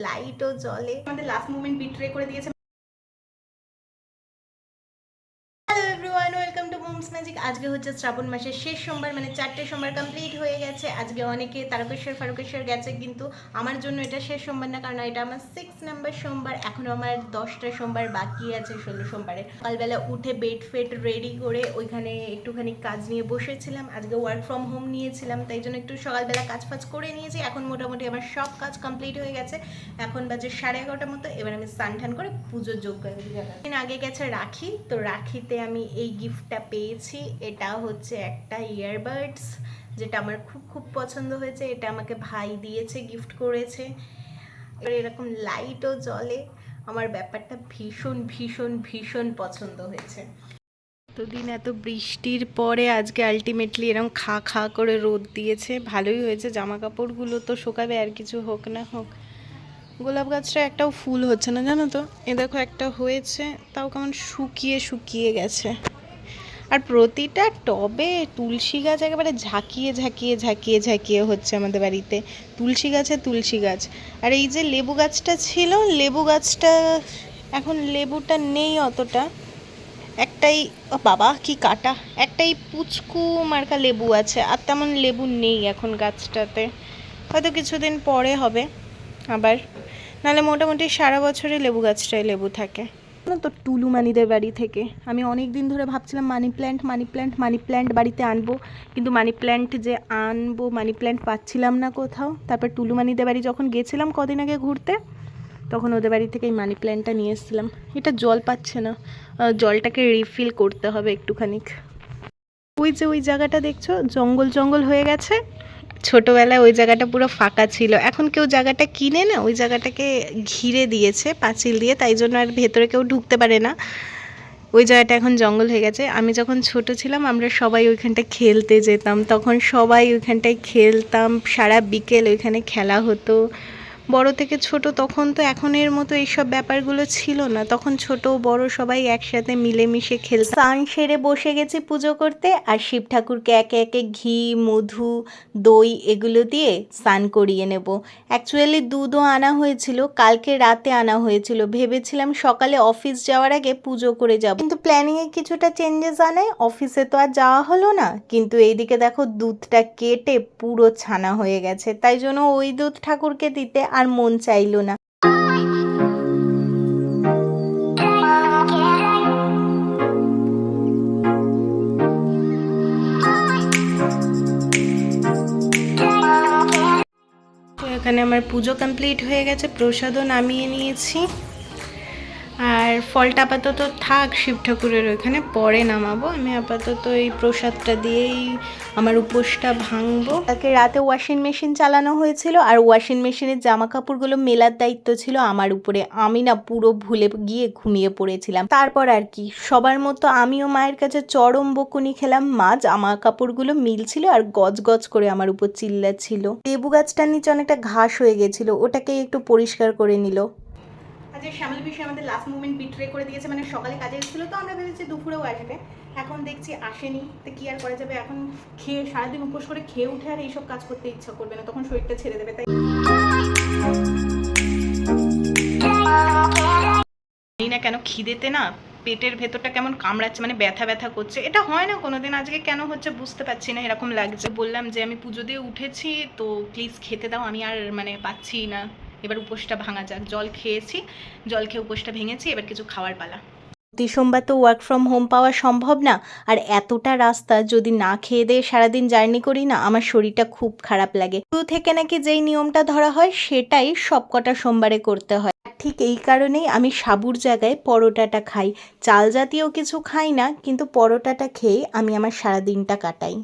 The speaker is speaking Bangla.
লাইটও জলে আমাদের লাস্ট মুভমেন্ট বিট্রে করে দিয়েছে ম্যাজিক আজকে হচ্ছে শ্রাবণ মাসের শেষ সোমবার মানে চারটে সোমবার কমপ্লিট হয়ে গেছে। আজকে অনেকে তারকেশ্বর, ফারুকেশ্বর গেছে, কিন্তু আমার জন্য এটা শেষ সোমবার না, কারণ এটা আমার সিক্স নাম্বার সোমবার। এখনও আমার দশটা সোমবার বাকি আছে ষোলো সোমবারে সকালবেলা উঠে বেড ফেড রেডি করে ওইখানে একটুখানি কাজ নিয়ে বসেছিলাম। আজকে ওয়ার্ক ফ্রম হোম নিয়েছিলাম, তাই জন্য একটু সকালবেলা কাজ ফাজ করে নিয়েছি। এখন মোটামুটি আমার সব কাজ কমপ্লিট হয়ে গেছে। এখন বাজে সাড়ে এগারোটার মতো, এবার আমি স্নান টান করে পুজোর যোগ্য দিন আগে গেছে রাখি, তো রাখিতে আমি এই গিফটটা পেয়েছি। এটা হচ্ছে একটা ইয়ারবাডস যেটা আমার খুব খুব পছন্দ হয়েছে। এটা আমাকে ভাই দিয়েছে গিফট করেছে। এরকম লাইটও জ্বলে। আমার ব্যাপারটা ভীষণ ভীষণ ভীষণ পছন্দ হয়েছে। এতদিন এত বৃষ্টির পরে আজকে আলটিমেটলি এরকম খা খা করে রোদ দিয়েছে। ভালোই হয়েছে। জামা কাপড়গুলো তো শোকাবে, আর কিছু হোক না হোক। গোলাপ গাছটা একটাও ফুল হচ্ছে না, জানো তো? এ দেখো একটা হয়েছে, তাও কেমন শুকিয়ে শুকিয়ে গেছে। আর প্রতিটা টবে তুলসী গাছ একেবারে ঝাঁকিয়ে ঝাঁকিয়ে ঝাঁকিয়ে ঝাঁকিয়ে হচ্ছে আমাদের বাড়িতে। তুলসী গাছে তুলসী গাছ। আর এই যে লেবু গাছটা ছিল, লেবু গাছটা এখন লেবুটা নেই অতটা। একটাই বাবা, কি কাটা। একটাই পুচকু মার্কা লেবু আছে, আর তেমন লেবু নেই এখন গাছটাতে। হয়তো কিছুদিন পরে হবে আবার। নাহলে মোটামুটি সারা বছরই লেবু গাছটায় লেবু থাকে। না তো টুলু মানিদের বাড়ি থেকে? আমি অনেক দিন ধরে ভাবছিলাম money plant money plant money plant বাড়িতে আনব। কিন্তু মানি প্ল্যান্ট যে আনব মানি প্ল্যান্ট পাচ্ছিলাম না কোথাও। তারপর টুলু মানিদের বাড়ি যখন গেছিলাম কদিন আগে ঘুরতে, তখন ওদের বাড়ি থেকে এই মানি প্ল্যান্টটা নিয়ে এসেছিলাম। এটা জল পাচ্ছে না। জলটাকে রিফিল করতে হবে একটুখানিক। ওই যে ওই জায়গাটা দেখছ? জঙ্গল জঙ্গল হয়ে গেছে। ছোটবেলায় ওই জায়গাটা পুরো ফাঁকা ছিল। এখন কেউ জায়গাটা কিনে না, ওই জায়গাটাকে ঘিরে দিয়েছে, পাঁচিল দিয়ে, তাই জন্য আর ভেতরে কেউ ঢুকতে পারে না। ওই জায়গাটা এখন জঙ্গল হয়ে গেছে। আমি যখন ছোট ছিলাম, আমরা সবাই ওইখানটায় খেলতে যেতাম। তখন সবাই ওইখানটায় খেলতাম, সারা বিকেল ওইখানে খেলা হতো। বড় থেকে ছোট, তখন তো এখনের মতো এইসব ব্যাপারগুলো ছিল না। তখন ছোট বড় সবাই একসাথে মিলেমিশে খেল স্নান সেরে বসে গেছি পুজো করতে আর শিব ঠাকুরকে একে একে ঘি, মধু, দই এগুলো দিয়ে স্নান করিয়ে নেব। অ্যাকচুয়ালি দুধও আনা হয়েছিল, কালকে রাতে আনা হয়েছিল। ভেবেছিলাম সকালে অফিস যাওয়ার আগে পুজো করে যাব। কিন্তু প্ল্যানিংয়ে কিছুটা চেঞ্জেস আনায় অফিসে তো আর যাওয়া হলো না। কিন্তু এইদিকে দেখো দুধটা কেটে পুরো ছানা হয়ে গেছে। তাই জন্য ওই দুধ ঠাকুরকে দিতে আর মন চাইল না। এখানে আমার পুজো কমপ্লিট হয়ে গেছে প্রসাদও নামিয়ে নিয়েছি। আর ফলটা আপাতত থাক, শিব ঠাকুরের ওইখানে পরে নামাবো। আমি আপাতত এই প্রসাদটা দিয়েই আমার উপোসটা ভাঙবো। তাকে রাতে ওয়াশিং মেশিন চালানো হয়েছিল আর ওয়াশিং মেশিনের জামা কাপড়গুলো মেলার দায়িত্ব ছিল আমার উপরে। আমি না পুরো ভুলে গিয়ে ঘুমিয়ে পড়েছিলাম। তারপর আর কি, সবার মতো আমিও মায়ের কাছে চরম বকুনি খেলাম। মা জামা কাপড়গুলো মিলছিল আর গজ গজ করে আমার উপর চিল্লাচ্ছিল। লেবু গাছটার নিচে অনেকটা ঘাস হয়ে গেছিল ওটাকে একটু পরিষ্কার করে নিল। আজকে শ্যামল বিষয় আমাদের লাস্ট মুভমেন্ট বিট্রে করে দিয়েছে মানে সকালে কাজে এসেছিল, তো আমরা ভেবেছি দুপুরেও আসবে। এখন দেখছি আসেনি, তো কি আর করা যাবে? এখন খেয়ে, সারাদিন উপোস করে খেয়ে উঠে আর এইসব কাজ করতে ইচ্ছা করবে না, তখন শরীরটা ছেড়ে দেবে, তাই। না কেন খিদেতে না, পেটের ভেতরটা কেমন কামড়াচ্ছে মানে ব্যথা ব্যথা করছে। এটা হয় না কোনোদিন, আজকে কেন হচ্ছে বুঝতে পারছি না, এরকম লাগছে। বললাম যে আমি পুজো দিয়ে উঠেছি, তো প্লিজ খেতে দাও, আমি আর মানে পাচ্ছি না। এবার উপোসটা ভাঙা যাক। জল খেয়েছি, জল খেয়ে উপোসটা ভেঙেছি, এবার কিছু খাওয়ার পালা। প্রতি সোমবার তো ওয়ার্ক ফ্রম হোম পাওয়া সম্ভব না। আর এতটা রাস্তা যদি না খেয়ে দিয়ে সারাদিন জার্নি করি না, আমার শরীরটা খুব খারাপ লাগে। শুরু থেকে নাকি যেই নিয়মটা ধরা হয়, সেটাই সবকটা সোমবারে করতে হয়। ঠিক এই কারণেই আমি সাবুর জায়গায় পরোটাটা খাই। চাল জাতীয় কিছু খাই না, কিন্তু পরোটাটা খেয়ে আমি আমার সারাদিনটা কাটাই।